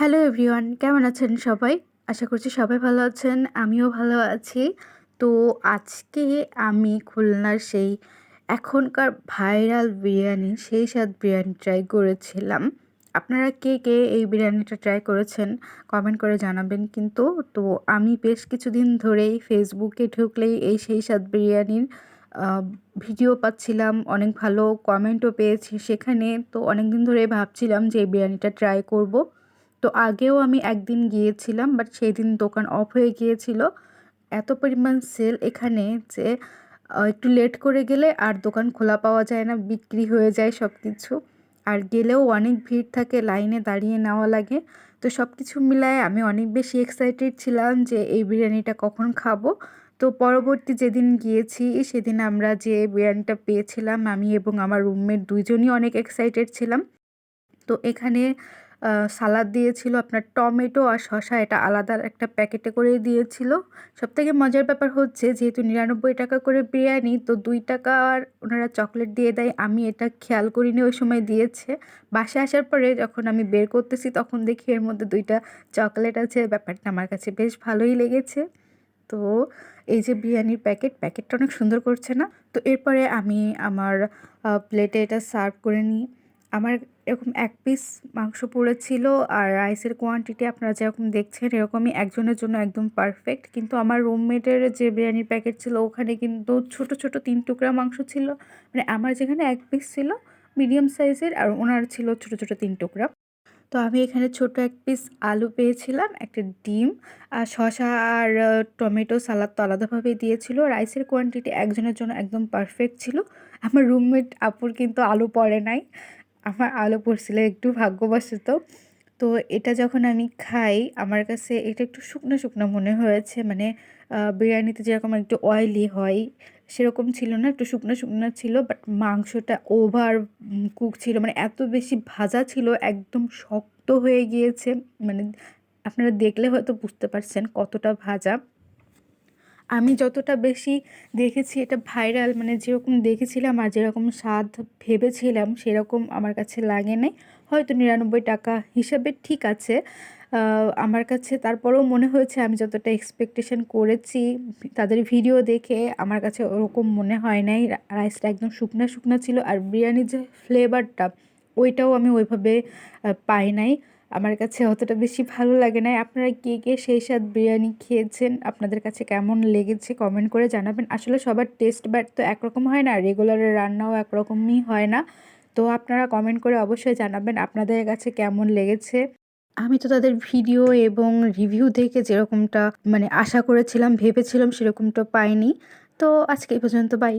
Hello everyone কেমন আছেন সবাই? আশা করছি সবাই ভালো আছেন, আমিও ভালো আছি। তো আজকে আমি খুলনার সেই এখনকার ভাইরাল বিরিয়ানি, সেই স্বাদ বিরিয়ানি ট্রাই করেছিলাম। আপনারা কে কে এই বিরিয়ানিটা ট্রাই করেছেন কমেন্ট করে জানাবেন কিন্তু। তো আমি বেশ কিছুদিন ধরেই ফেসবুকে ঢুকলেই এই সেই স্বাদ বিরিয়ানির ভিডিও পাচ্ছিলাম, অনেক ভালো কমেন্টও পেয়েছি সেখানে। তো অনেক দিন ধরে ভাবছিলাম যে এই বিরিয়ানিটা ট্রাই করব। তো আগেও আমি একদিন গিয়েছিলাম বাট সেই দিন দোকান অফ হয়ে গিয়েছিল। এত পরিমাণ সেল এখানে যে একটু লেট করে গেলে আর দোকান খোলা পাওয়া যায় না, বিক্রি হয়ে যায় সব কিছু আর গেলেও অনেক ভিড় থাকে লাইনে দাঁড়িয়ে নেওয়া লাগে। তো সব কিছু মিলায় আমি অনেক বেশি এক্সাইটেড ছিলাম যে এই বিরিয়ানিটা কখন খাব। তো পরবর্তী যেদিন গিয়েছি, সেদিন আমরা যে বিরিয়ানিটা পেয়েছিলাম, আমি এবং আমার রুমমেট দুইজনই অনেক এক্সাইটেড ছিলাম। তো এখানে সালাদ দিয়েছিল, আপনার টমেটো আর শশা এটা আলাদা একটা প্যাকেটে করে দিয়েছিল। সবথেকে মজার ব্যাপার হচ্ছে, যেহেতু নিরানব্বই টাকা করে বিরিয়ানি, তো দুই টাকা আর ওনারা চকলেট দিয়ে দেয়, আমি এটা খেয়াল করিনি ওই সময় দিয়েছে। বাসে আসার পরে যখন আমি বের করতেছি, তখন দেখি এর মধ্যে দুইটা চকলেট আছে, ব্যাপারটা আমার কাছে বেশ ভালোই লেগেছে। তো এই যে বিরিয়ানির প্যাকেট, প্যাকেটটা অনেক সুন্দর করছে না? তো এরপরে আমি আমার প্লেটে এটা সার্ভ করে নিই। আমার এরকম এক পিস মাংস পড়েছিল আর রাইসের কোয়ান্টিটি আপনারা যেরকম দেখছেন এরকমই একজনের জন্য একদম পারফেক্ট কিন্তু আমার রুমমেটের যে বিরিয়ানির প্যাকেট ছিল, ওখানে কিন্তু ছোট ছোট তিন টুকরা মাংস ছিল। মানে আমার যেখানে এক পিস ছিল মিডিয়াম সাইজের আর ওনার ছিল ছোট ছোট তিন টুকরা। তো আমি এখানে ছোট এক পিস আলু পেয়েছিলাম, একটা ডিম, আর শসা আর টমেটো সালাদ তো আলাদাভাবে দিয়েছিল। রাইসের কোয়ান্টিটি একজনের জন্য একদম পারফেক্ট ছিল। আমার রুমমেট আপুর কিন্তু আলু পড়ে নাই। আমার আলু পড়ছিল, একটু ভাগ্যবশত। তো এটা যখন আমি খাই, আমার কাছে এটা একটু শুকনো শুকনো মনে হয়েছে মানে বিরিয়ানিতে যেরকম একটু অয়েলি হয়, সেরকম ছিল না, একটু শুকনো শুকনো ছিল বাট মাংসটা ওভার কুক ছিল মানে এত বেশি ভাজা ছিল, একদম শক্ত হয়ে গিয়েছে মানে আপনারা দেখলে হয়তো বুঝতে পারছেন কতটা ভাজা। আমি যতটা বেশি দেখেছি এটা ভাইরাল মানে যেরকম দেখেছিলাম আর যেরকম স্বাদ ভেবেছিলাম সেরকম আমার কাছে লাগে নাই। হয়তো নিরানব্বই টাকা হিসাবে ঠিক আছে। আমার কাছে তারপরেও মনে হয়েছে আমি যতটা এক্সপেকটেশন করেছি, তাদের ভিডিও দেখে আমার কাছে ওরকম মনে হয় নাই। রাইসটা একদম শুকনো শুকনো ছিল আর বিরিয়ানির যে ফ্লেভারটা ওইটাও আমি ওইভাবে পাই নাই। আমার কাছে অতটা বেশি ভালো লাগে না। আপনারা কে কে সেই স্বাদ বিরিয়ানি খেয়েছেন? আপনাদের কাছে কেমন লেগেছে কমেন্ট করে জানাবেন। আসলে সবার টেস্ট ব্যাট তো একরকম হয় না রেগুলারের রান্নাও একরকমই হয় না। তো আপনারা কমেন্ট করে অবশ্যই জানাবেন আপনাদের কাছে কেমন লেগেছে। আমি তো তাদের ভিডিও এবং রিভিউ দেখে যেরকমটা মানে আশা করেছিলাম, ভেবেছিলাম সেরকমটা পাইনি। তো আজকে এই পর্যন্ত বাই